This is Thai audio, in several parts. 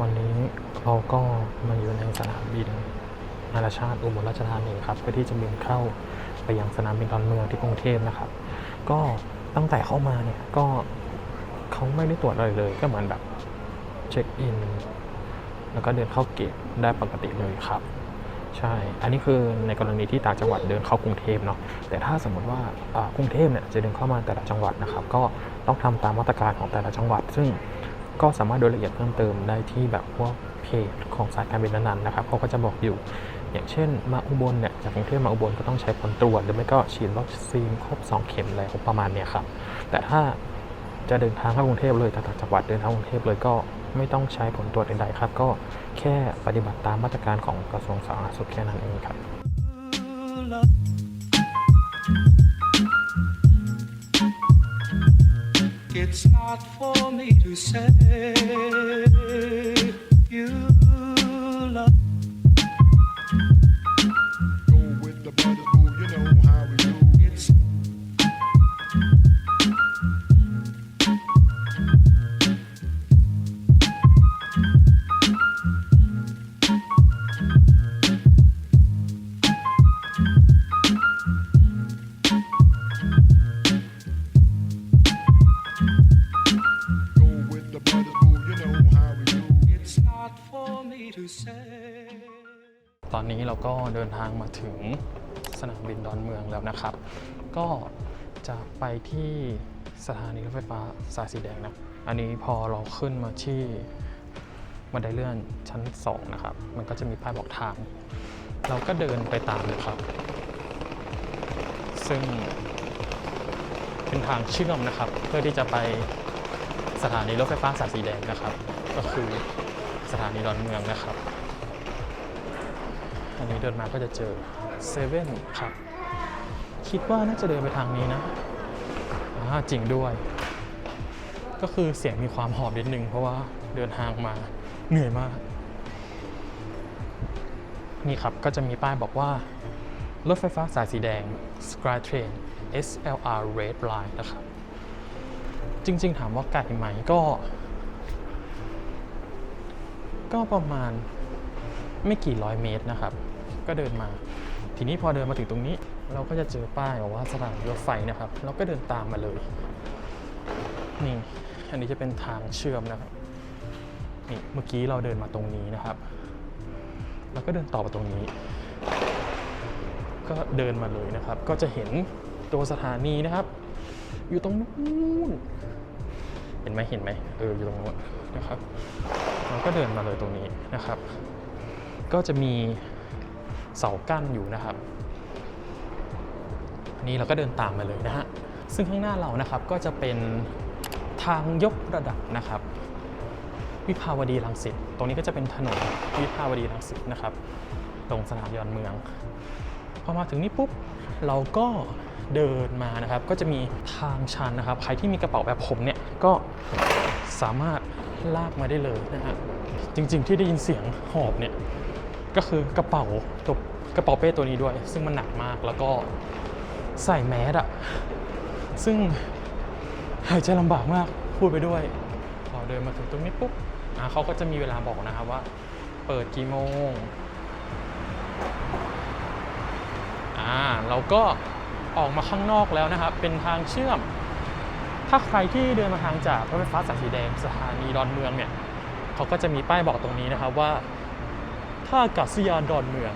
วันนี้เราก็มาอยู่ในสนามบินนานาชาติอุบลราชธานีครับเพื่อที่จะบินเข้าไปยังสนามบินดอนเมืองที่กรุงเทพนะครับ ก็ตั้งแต่เข้ามาเนี่ยก็เขาไม่ได้ตรวจอะไรเลย ก็เหมือนแบบเช็คอินแล้วก็เดินเข้าเกตได้ปกติเลยครับ ใช่ อันนี้คือในกรณีที่ต่างจังหวัดเดินเข้ากรุงเทพเนาะแต่ถ้าสมมติว่ากรุงเทพเนี่ยจะเดินเข้ามาแต่ละจังหวัดนะครับ ก็ต้องทำตามมาตรการของแต่ละจังหวัด ซึ่ง ก็สามารถดูรายละเอียดเพิ่มเติมได้ที่แบบพวกเพจของสายการบินนั้นๆนะครับเขาก็จะบอกอยู่ อย่างเช่น มาอุบลเนี่ยจากกรุงเทพมาอุบลก็ต้องใช้ผลตรวจหรือไม่ก็ฉีดวัคซีนครบ 2 เข็มอะไรประมาณเนี้ยครับแต่ถ้าจะเดินทางเข้ากรุงเทพเลยต่างจังหวัดเดินทางกรุงเทพเลยก็ไม่ต้องใช้ผลตรวจใดๆครับ ก็แค่ปฏิบัติตามมาตรการของกระทรวงสาธารณสุขแค่นั้นเองครับ It's not for me to say you love. Go with the ตอนนี้เราก็เดินทางมาถึงสนามบินดอนเมืองแล้วนะครับ ก็จะไปที่สถานีรถไฟฟ้าสายสีแดงนะ อันนี้พอเราขึ้นมาที่บันไดเลื่อนชั้น 2 นะครับ มันก็จะมีป้ายบอกทาง เราก็เดินไปตามเลยครับ ซึ่งเป็นทางเชื่อมนะครับ เพื่อที่จะไปสถานีรถไฟฟ้าสายสีแดงนะครับ ก็คือ สถานีดอนเมืองนะครับอันนี้เดินมาก็จะเจอเซเว่นครับ คิดว่าน่าจะเดินไปทางนี้นะอ่าจริงด้วย ก็คือเสียงมีความหอบนิดนึง เพราะว่าเดินทางมาเหนื่อยมาก นี่ครับก็จะมีป้ายบอกว่า รถไฟฟ้าสายสีแดง Skytrain SLR Red Line นะครับ จริง ๆ ถามว่าไกลไหมก็ ก็ประมาณไม่กี่ร้อยเมตรนะครับ ก็เดินมา ทีนี้พอเดินมาถึงตรงนี้ เราก็จะเจอป้ายบอกว่าสถานีรถไฟนะครับ เราก็เดินตามมาเลย นี่ อันนี้จะเป็นทางเชื่อมนะครับ นี่ เมื่อกี้เราเดินมาตรงนี้นะครับ แล้วก็เดินต่อมาตรงนี้ ก็เดินมาเลยนะครับ ก็จะเห็นตัวสถานีนะครับ อยู่ตรงนู้น เห็นไหมเห็นไหมเอออยู่ตรงนู้นนะครับเราก็เดินมาเลยตรงนี้นะครับ ก็จะมีเสากั้นอยู่นะครับนนี้เราก็เดินตามมาเลยนะฮะซึ่งข้างหน้าเรานะครับก็จะเป็นทางยกระดับนะครับ วิภาวดีรังสิตตรงนี้ก็จะเป็นถนนวิภาวดีรังสิตนะครับ ตรงสนามยอนเมืองพอมาถึงนี่ปุ๊บเราก็ เดินมานะครับ ก็จะมีทางชันนะครับ ใครที่มีกระเป๋าแบบผมเนี่ยก็สามารถลากมาได้เลยนะฮะจริง ๆ ที่ได้ยินเสียงหอบเนี่ยก็คือกระเป๋าตัวกระเป๋าเป้ตัวนี้ด้วย ซึ่งมันหนักมากแล้วก็ใส่แมสอะซึ่งหายใจลำบากมากพูดไปด้วยพอเดินมาถึงตรงนี้ปุ๊บอะเขาก็จะมีเวลาบอกนะครับว่า เปิดกี่โมงอ่าเราก็ ออกมาข้างนอกแล้วนะครับ เป็นทางเชื่อม ถ้าใครที่เดินมาทางจากรถไฟฟ้าสายสีแดงสถานีดอนเมืองเนี่ยเขาก็จะมีป้ายบอกตรงนี้นะครับว่าท่าอากาศยานดอนเมือง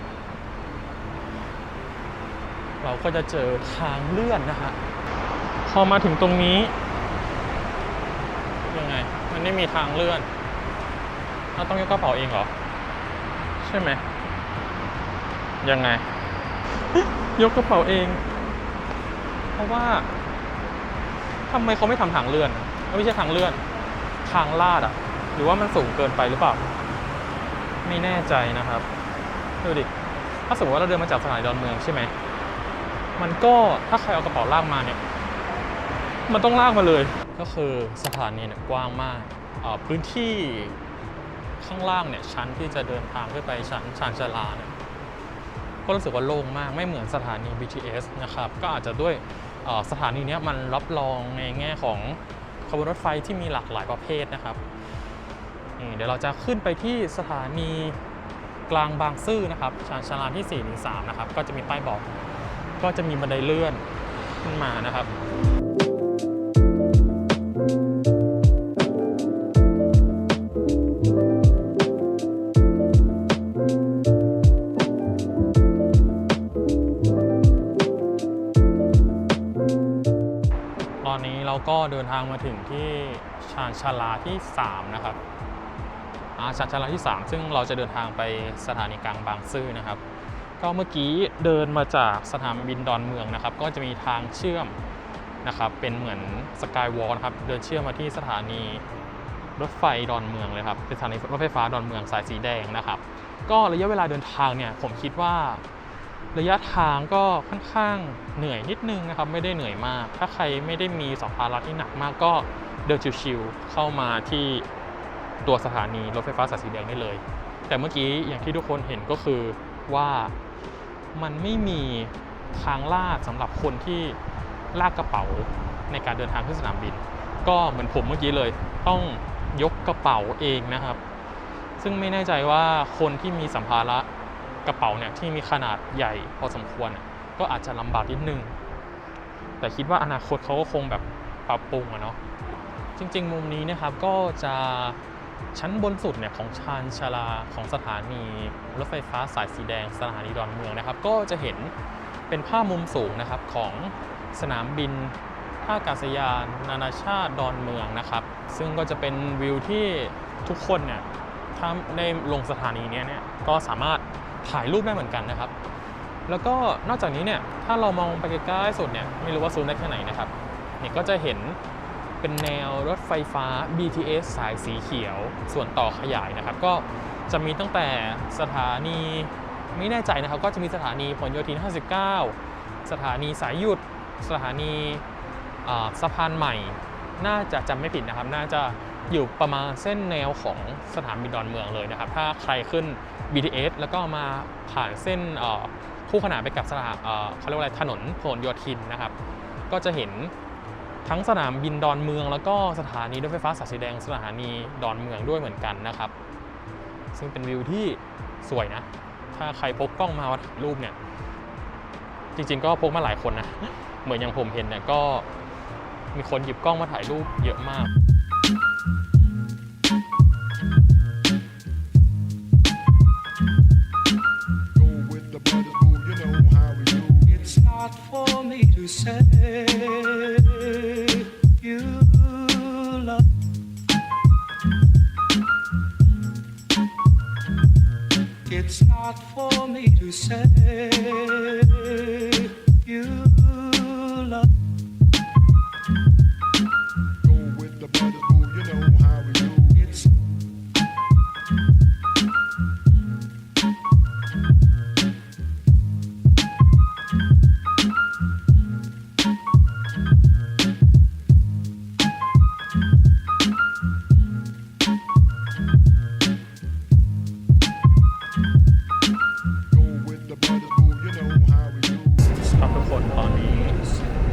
เราก็จะเจอทางเลื่อนนะฮะพอมาถึงตรงนี้ยังไง มันไม่มีทางเลื่อนเราต้องยกกระเป๋าเองเหรอ ใช่ไหมยังไง ยกกระเป๋าเอง ราะว่าทำไมเขาไม่ทำทางเลื่อนไม่ใช่ทางเลื่อน ทางลาดอะหรือว่ามันสูงเกินไปหรือเปล่า ไม่แน่ใจนะครับดูดิถ้าสมมติว่าเราเดินมาจากสถานีดอนเมืองใช่ไหมมันก็ถ้าใครเอากระเป๋าลากมาเนี่ย มันต้องลากมาเลย ก็คือสถานีเนี่ยกว้างมากพื้นที่ข้างล่างเนี่ยชั้นที่จะเดินทางขึ้นไปชั้นชานชาลาเนี่ยก็รู้สึกว่าโล่งมากไม่เหมือนสถานี BTS นะครับ ก็อาจจะด้วย สถานีนี้มันรับรองในแง่ของขบวนรถไฟที่มีหลากหลายประเภทนะครับเดี๋ยวเราจะขึ้นไปที่สถานีกลางบางซื่อนะครับชานชาลาที่4ถึง3นะครับก็จะมีป้ายบอก ก็จะมีบันไดเลื่อนขึ้นมานะครับ ก็เดินทางมาถึงที่ชานชาลาที่ 3 นะครับาชานชาลาที่ 3 ซึ่งเราจะเดินทางไปสถานีกลางบางซื่อนะครับ ก็เมื่อกี้เดินมาจากสนามบินดอนเมืองนะครับ ก็จะมีทางเชื่อมนะครับ เป็นเหมือนสกายวอล์นะครับ เดินเชื่อมมาที่สถานีรถไฟดอนเมืองเลยครับ เป็นสถานีรถไฟฟ้าดอนเมืองสายสีแดงนะครับ ก็ระยะเวลาเดินทางเนี่ยผมคิดว่า ระยะทางก็ค่อนข้างเหนื่อยนิดนึงนะครับ ไม่ได้เหนื่อยมาก ถ้าใครไม่ได้มีสัมภาระที่หนักมากก็เดินชิวๆเข้ามาที่ตัวสถานีรถไฟฟ้าสายสีแดงได้เลย แต่เมื่อกี้อย่างที่ทุกคนเห็นก็คือว่ามันไม่มีทางลาดสำหรับคนที่ลากกระเป๋าในการเดินทางขึ้นสนามบิน ก็เหมือนผมเมื่อกี้เลย ต้องยกกระเป๋าเองนะครับ ซึ่งไม่แน่ใจว่าคนที่มีสัมภาระ กระเป๋าเนี่ยที่มีขนาดใหญ่พอสมควร ก็อาจจะลำบากนิดนึง แต่คิดว่าอนาคตเขาก็คงแบบปรับปรุงอะเนาะจริง ๆ มุมนี้นะครับก็จะชั้นบนสุดเนี่ยของชานชาลาของสถานีรถไฟฟ้าสายสีแดงสถานีดอนเมืองนะครับ ก็จะเห็นเป็นภาพมุมสูงนะครับของสนามบินท่าอากาศยาน นานาชาติดอนเมืองนะครับ ซึ่งก็จะเป็นวิวที่ทุกคนเนี่ยถ้าได้ลงสถานีเนี้ยเนี่ยก็สามารถ ถ่ายรูปได้เหมือนกันนะครับ แล้วก็นอกจากนี้เนี่ยถ้าเรามองไปใกล้ๆสุดเนี่ยไม่รู้ว่าซูมได้แค่ไหนนะครับเนี่ยก็จะเห็นเป็นแนวรถไฟฟ้า BTS สายสีเขียว ส่วนต่อขยายนะครับ ก็จะมีตั้งแต่สถานีไม่แน่ใจนะครับ ก็จะมีสถานีพลโยธิน 59 สถานีสายหยุด สถานีสะพานใหม่ น่าจะจำไม่ผิดนะครับ น่าจะ อยู่ประมาณเส้นแนวของสถานบินดอนเมืองเลยนะครับ ถ้าใครขึ้น BTS แล้วก็มาผ่านเส้นคู่ขนานไปกับสถานเอ่อเขาเรียกว่าอะไรถนนพหลโยธินนะครับ ก็จะเห็นทั้งสนามบินดอนเมือง แล้วก็สถานีรถไฟฟ้าสายสีแดงสถานีดอนเมืองด้วยเหมือนกันนะครับ ซึ่งเป็นวิวที่สวยนะ ถ้าใครพกกล้องมาถ่ายรูปเนี่ย จริงๆ ก็พกมาหลายคนนะ เหมือนอย่างผมเห็นเนี่ยก็มีคนหยิบกล้องมาถ่ายรูปเยอะมาก It's not for me to say you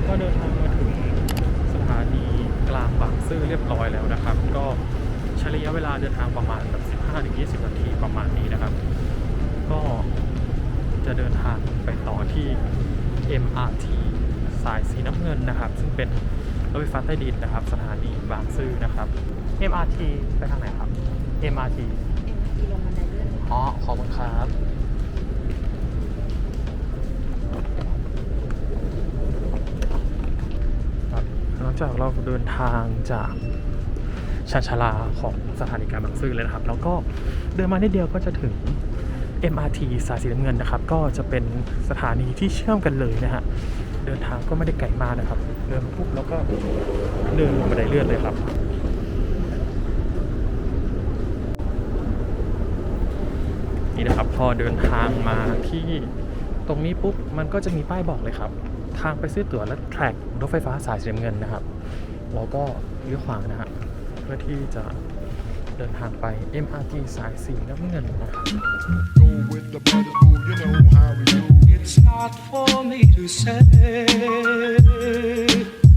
ก็เดินทางมาถึงสถานีกลางบางซื่อเรียบร้อยแล้วนะครับ ก็ใช้ระยะเวลาเดินทางประมาณแบบ 15-20 นาทีประมาณนี้นะครับ ก็จะเดินทางไปต่อที่ MRT สายสีน้ำเงินนะครับ ซึ่งเป็นรถไฟฟ้าใต้ดินนะครับ สถานีบางซื่อนะครับ MRT ไปทางไหนครับ MRT เอ็มทีลงบันไดเลื่อนอ๋อขอบคุณครับ ลังจากเราเดินทางจากชานชาลาของสถานีกลางบางซื่อเลยนะครับ แล้วก็เดินมานิดเดียวก็จะถึง MRT สายสีน้ำเงินนะครับ ก็จะเป็นสถานีที่เชื่อมกันเลยนะฮะเดินทางก็ไม่ได้ไกลมากนะครับ เดินปุ๊บแล้วก็เดินลงบันไดเลื่อนเลยครับนี่นะครับพอเดินทางมาที่ตรงนี้ปุ๊บมันก็จะมีป้ายบอกเลยครับ ทางไปซื้อตั๋วและแทร็ก รถไฟฟ้าสายสีน้ำเงินนะครับแล้วก็เลี้ยวขวานะฮะเพื่อที่จะเดินทางไป MRT สายสีน้ำเงินนะครับ It's not for me to say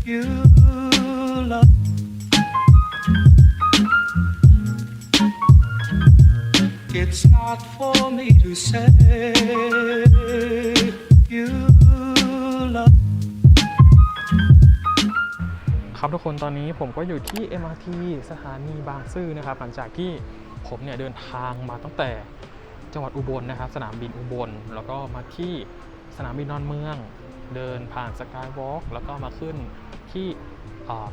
you love. เครับทุกคนตอนนี้ผมก็อยู่ที่ MRT สถานีบางซื่อนะครับ หลังจากที่ผมเนี่ยเดินทางมาตั้งแต่จังหวัดอุบลนะครับ สนามบินอุบล แล้วก็มาที่สนามบินนอนเมือง เดินผ่านสกายวอล์กแล้วก็มาขึ้นที่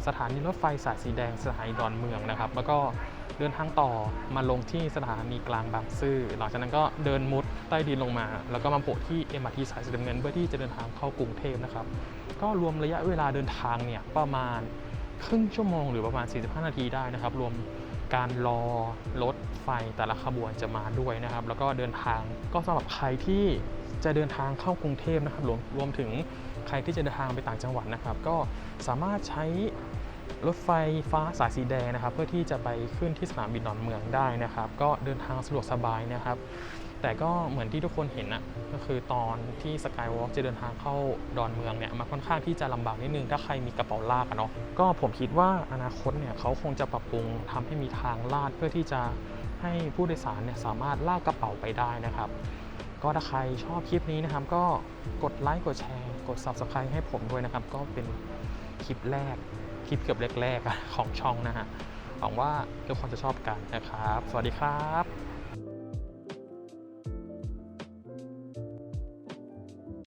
สถานีรถไฟสายสีแดงสถานีดอนเมืองนะครับ แล้วก็ เดินทางต่อมาลงที่สถานีกลางบางซื่อหลังจากนั้นก็เดินมุดใต้ดินลงมา แล้วก็มาโผล่ที่ MRT สายสีน้ำเงินเพื่อที่จะเดินทางเข้ากรุงเทพนะครับ ก็รวมระยะเวลาเดินทางเนี่ยประมาณครึ่งชั่วโมงหรือประมาณ 45 นาทีได้นะครับ รวมการรอรถไฟแต่ละขบวนจะมาด้วยนะครับ แล้วก็เดินทางก็สำหรับใครที่จะเดินทางเข้ากรุงเทพนะครับรวมรวมถึงใครที่จะเดินทางไปต่างจังหวัดนะครับ ก็สามารถใช้ รถไฟฟ้าสายสีแดงนะครับ เพื่อที่จะไปขึ้นที่สนามบินดอนเมืองได้นะครับ ก็เดินทางสะดวกสบายนะครับ แต่ก็เหมือนที่ทุกคนเห็นนะก็คือตอนที่สกายวอล์กจะเดินทางเข้าดอนเมืองเนี่ยมันค่อนข้างที่จะลำบากนิดนึงถ้าใครมีกระเป๋าลากอะเนาะก็ผมคิดว่าอนาคตเนี่ยเขาคงจะปรับปรุงทำให้มีทางลาดเพื่อที่จะให้ผู้โดยสารเนี่ยสามารถลากกระเป๋าไปได้นะครับ ก็ถ้าใครชอบคลิปนี้นะครับ ก็กดไลค์กดแชร์ กด Subscribe ให้ผมด้วยนะครับ ก็เป็นคลิปแรก คลิปเกือบแรกๆของช่องนะฮะหวังว่าทุกคนจะชอบกันนะครับ สวัสดีครับ